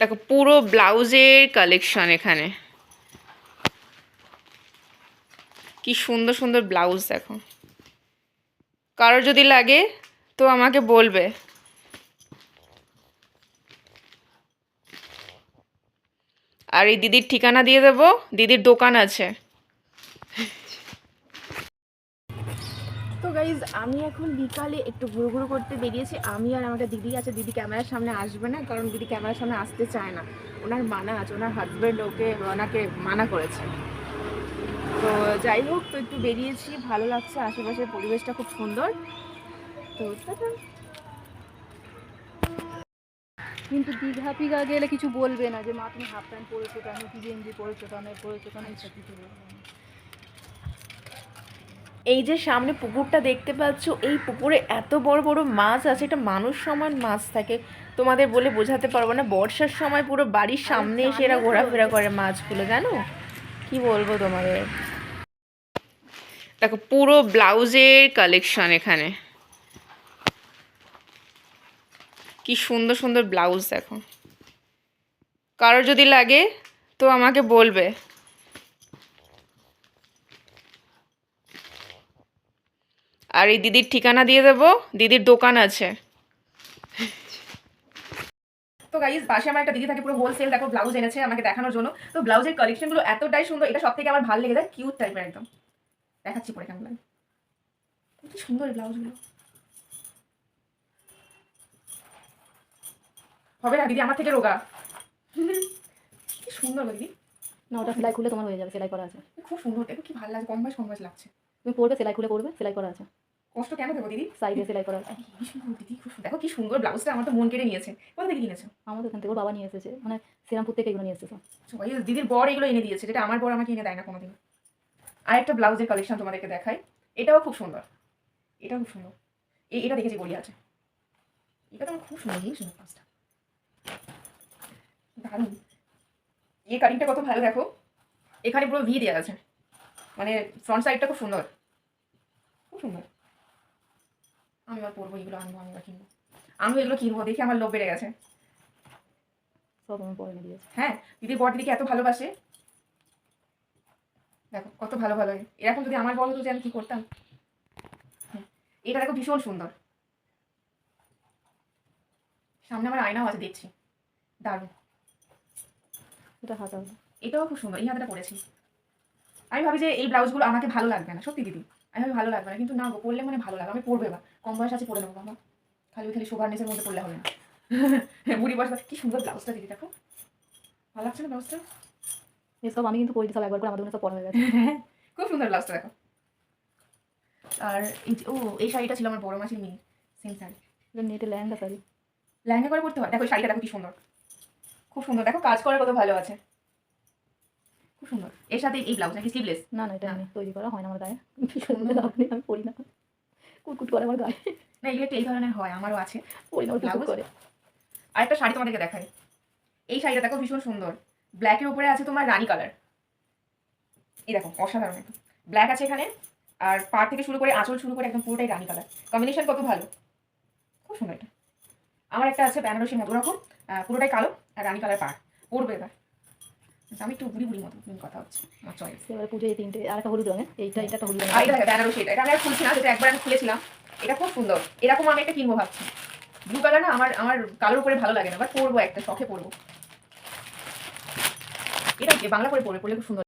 দেখো, পুরো ব্লাউজের কালেকশন এখানে। কি সুন্দর সুন্দর ব্লাউজ দেখো। কারও যদি লাগে, তো আমাকে বলবে। আর এই দিদির ঠিকানা দিয়ে দেবো। দিদির দোকান আছে। গাইজ আমি এখন বিকালে একটু ঘুরু ঘুরু করতে বেরিয়েছি। আমি আর একটা দিদি আছে, দিদি ক্যামেরার সামনে আসবে না, কারণ দিদি ক্যামেরার সামনে আসতে চায় না। ওনার মানা আছে, ওনার হাজব্যান্ড ওকে, ওনাকে মানা করেছে। তো যাই হোক, তো একটু বেরিয়েছি, ভালো লাগছে, আশেপাশের পরিবেশটা খুব সুন্দর। তো। কিন্তু দীঘা ফিঘা গেলে কিছু বলবে না যে, মা, তুমি হাফ প্যান্ট পরেছো কেন? কি গেঞ্জি পরেছো কেন? পরেছো কেন? এইসব কিছু বলবে না। এই যে সামনে পুকুরটা দেখতে পাচ্ছ এই পুকুরে এত বড় বড় মাছ আছে এটা মানুষ সমান মাছ থাকে। তোমাদের বলে বোঝাতে পারব না বর্ষার সময় পুরো বাড়ির সামনে এসে এরা ঘোরাফেরা করে মাছগুলো জানো? কি বলব তোমাদের? দেখো পুরো ব্লাউজের কালেকশন এখানে। কি সুন্দর সুন্দর ব্লাউজ দেখো। কারও যদি লাগে তো আমাকে বলবে। আর এই দিদির ঠিকানা দিয়ে দেবো। দিদির দোকান আছে। তো গাইজ পাশে আমার একটা দিদি থাকে পুরো হোলসেল দেখো ব্লাউজ এনেছে আমাকে দেখানোর জন্য। তো ব্লাউজের কালেকশনগুলো এতটাই সুন্দর এটা সব থেকে আমার ভালো লেগে যায় কিউট টাইপের একদম। দেখাচ্ছি পরে কেমন লাগে। কি সুন্দর এই ব্লাউজগুলো হবে না দিদি আমার থেকে রোগা। কি সুন্দর দিদি না ওটা সেলাই খুলে তোমার হয়ে যাবে সেলাই করা আছে। খুব সুন্দর দেখো কি ভালো লাগছে কম বয়স কম বয়স লাগছে। তুমি পরবে সেলাই খুলে পরবে সেলাই করা আছে। কষ্ট কেন দেবো দিদি? সাইডে সেলাই করা দিদি খুব। দেখো কি সুন্দর ব্লাউজটা আমার তো মন কেড়ে নিয়েছে। কোথা থেকে কিনেছো? আমাদের এখান থেকে ওর বাবা নিয়ে এসেছে। মানে শ্রীরামপুর থেকে এগুলো নিয়ে এসেছে সবাই দিদির বর এগুলো এনে দিয়েছে যেটা আমার বর আমাকে এনে দেয় না কোনোদিন আর একটা ব্লাউজের কালেকশন তোমাদেরকে দেখাই। এটাও খুব সুন্দর। এটাও খুব সুন্দর। এই এটা দেখেছি গড়িয়া আছে। এটা তো আমার খুব সুন্দর এই সুন্দর ব্লাউজটা দারুণ। এই কাটিংটা কত ভালো দেখো। এখানে পুরো ভি দেওয়া আছে। মানে ফ্রন্ট সাইডটা খুব সুন্দর। খুব সুন্দর। আমি এবার পরবো এগুলো আনব আমি এবার কিনবো। আমি এগুলো কিনবো দেখি আমার লোভ বেড়ে গেছে। সব পরে হ্যাঁ দিদি বর দিদিকে এত ভালোবাসে। দেখো কত ভালো ভালো এরকম যদি আমার বল হতো যে আমি কি করতাম? হ্যাঁ, এটা দেখো ভীষণ সুন্দর। সামনে আমার আয়নাও আছে দেখছি। দারুণ। এটা হাতা এটাও খুব সুন্দর এই হাতাটা পরেছি। আমি ভাবি যে এই ব্লাউজগুলো আমাকে ভালো লাগবে না সত্যি দিদি। আমি ভালো লাগবে না। কিন্তু না গো পরলে মানে ভালো লাগে। আমি পরবে বা কম বয়স আছে পরে নেব বাবা। খালি ওই খালি সুগার নেসের মধ্যে পড়লে হবে না। বুড়ি বয়স কি সুন্দর ব্লাউজটা দিদি দেখো। ভালো লাগছে না ব্লাউজটা? এসব আমি কিন্তু দিই সব একবার করে আমাদের সব পড়া হয়ে গেছে। খুব সুন্দর ব্লাউজটা দেখো। আর ও এই শাড়িটা ছিল আমার বড় মাসির মেয়ে সেম শাড়ি। নেটে লেহেঙ্গা শাড়ি। লেহেঙ্গা করে পড়তে হয়। দেখো শাড়িটা দেখো কি সুন্দর। খুব সুন্দর। দেখো কাজ করার কত ভালো আছে। খুব সুন্দর। এর সাথে এই ব্লাউজ নাকি স্লিভলেস না না এটা আমি তৈরি করা হয় না আমার গায়ে। সুন্দর আপনি আমি পরি না। কুটকুট করে আমার গায়ে। না এগুলো এই ধরনের হয় আমারও আছে। পরি না কুটকুট করে। আরেকটা শাড়ি তোমাদেরকে দেখাই। এই শাড়িটা দেখো ভীষণ সুন্দর। ব্ল্যাকের উপরে আছে তোমার রানী কালার এই দেখো অসাধারণ ব্ল্যাক আছে এখানে আর পাড় থেকে শুরু করে আঁচল শুরু করে একদম পুরোটাই রানী কালার কম্বিনেশন কত ভালো। খুব সুন্দর এটা। আমার একটা আছে বেনারসির মতো রকম পুরোটাই কালো আর রানী কালার পাড়। পড়বে এবার। আমি একটু বুড়ি বুড়ি মতো কথা হচ্ছে আমার চয়েস। এবারে পুজো এই তিনটে আর একটা হলুদ রঙের এইটা এটা একটা হলুদ রঙের। এটা দেখো বেনারসি এটা এটা আমি আর খুলছি না যেটা একবার আমি খুলেছিলাম। এটা খুব সুন্দর। এরকম আমি একটা কিনবো ভাবছি। ব্লু কালার না আমার আমার কালোর উপরে ভালো লাগে না বাট পরবো একটা শখে পরবো। এটা কি? বাংলা করে পরে পড়লে খুব সুন্দর